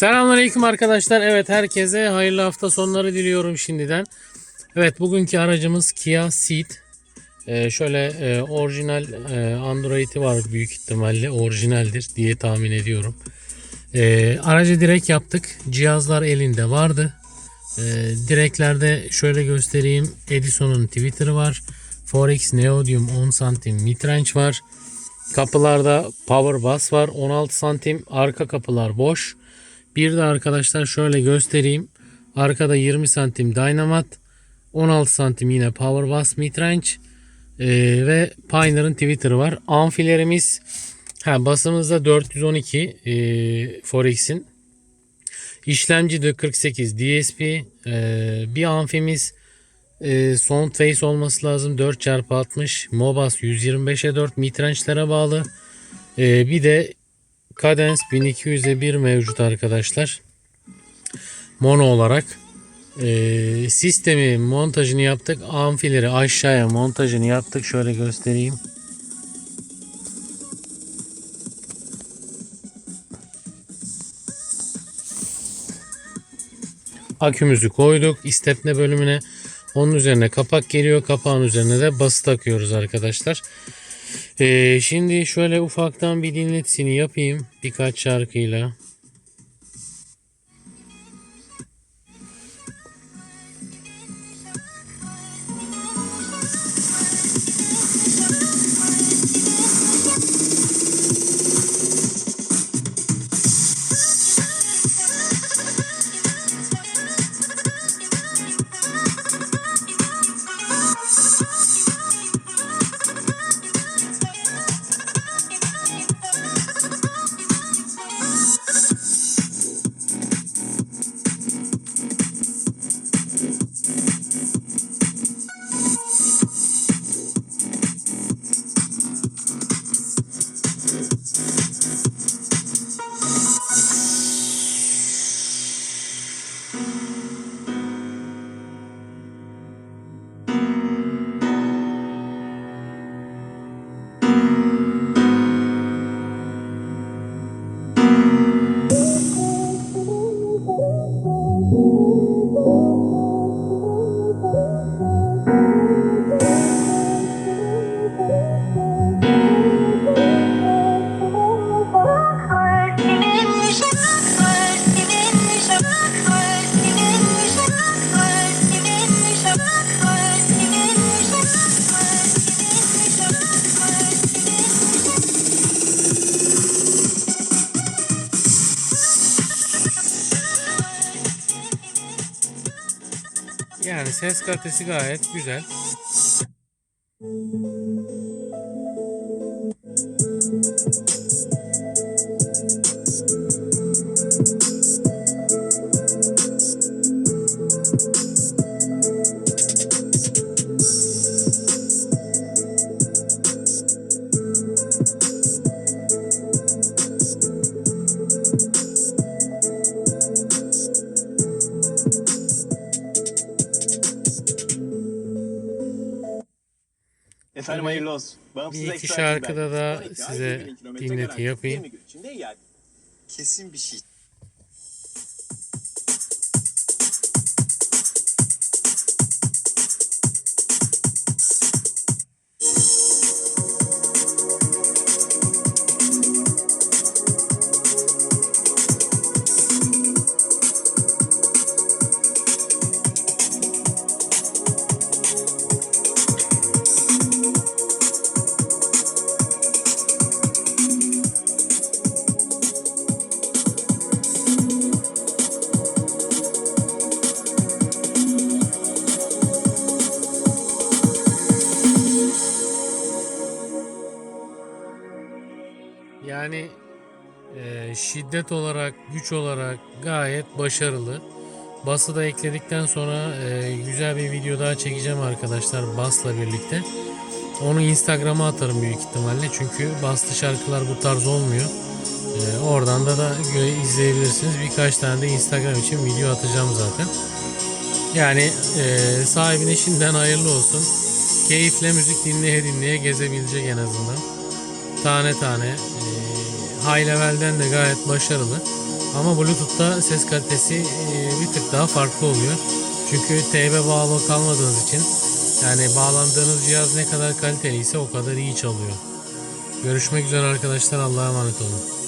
Selamünaleyküm arkadaşlar. Evet herkese hayırlı hafta sonları diliyorum şimdiden. Evet bugünkü aracımız Kia Ceed. Ee, şöyle e, orijinal e, Android'i var büyük ihtimalle orijinaldir diye tahmin ediyorum. Ee, aracı direkt yaptık. Cihazlar elinde vardı. Ee, direklerde şöyle göstereyim. Edison'un Twitter'ı var. Forex Neodium 10 santim midrange var. Kapılarda power bus var. 16 santim. Arka kapılar boş. Bir de arkadaşlar şöyle göstereyim. Arkada 20 santim Dynamat. 16 santim yine power bus midrange. Ee, ve Pioneer'ın Twitter'ı var. Amfilerimiz ha, basımızda 412 e, Forex'in. İşlemci de 48 DSP. Ee, bir amfimiz e, sound face olması lazım 4x60 Mobas 125'e 4 midrange'lere bağlı. Ee, bir de Cadence 1200'e 1 mevcut arkadaşlar. Mono olarak. Ee, sistemi montajını yaptık. Amfileri aşağıya montajını yaptık. Şöyle göstereyim. Akümüzü koyduk. istepne bölümüne. Onun üzerine kapak geliyor. Kapağın üzerine de bası takıyoruz arkadaşlar. Ee, şimdi şöyle ufaktan bir dinletisini yapayım. Birkaç şarkıyla. Yani ses kalitesi gayet güzel. Efendim hayırlı olsun. Bağımsız Bir iki şarkıda da 12 ay, size 20 bin kilometre dinleti yapayım. 20 gün içinde iade. kesin bir şey. Yani e, şiddet olarak, güç olarak gayet başarılı. Bası da ekledikten sonra e, güzel bir video daha çekeceğim arkadaşlar basla birlikte. Onu Instagram'a atarım büyük ihtimalle çünkü baslı şarkılar bu tarz olmuyor. E, oradan da da izleyebilirsiniz. Birkaç tane de Instagram için video atacağım zaten. Yani e, sahibine şimdiden hayırlı olsun. Keyifle müzik dinleye dinleye gezebilecek en azından. Tane tane. E, high level'den de gayet başarılı. Ama Bluetooth'ta ses kalitesi e, bir tık daha farklı oluyor. Çünkü TB bağlı kalmadığınız için yani bağlandığınız cihaz ne kadar kaliteliyse o kadar iyi çalıyor. Görüşmek üzere arkadaşlar. Allah'a emanet olun.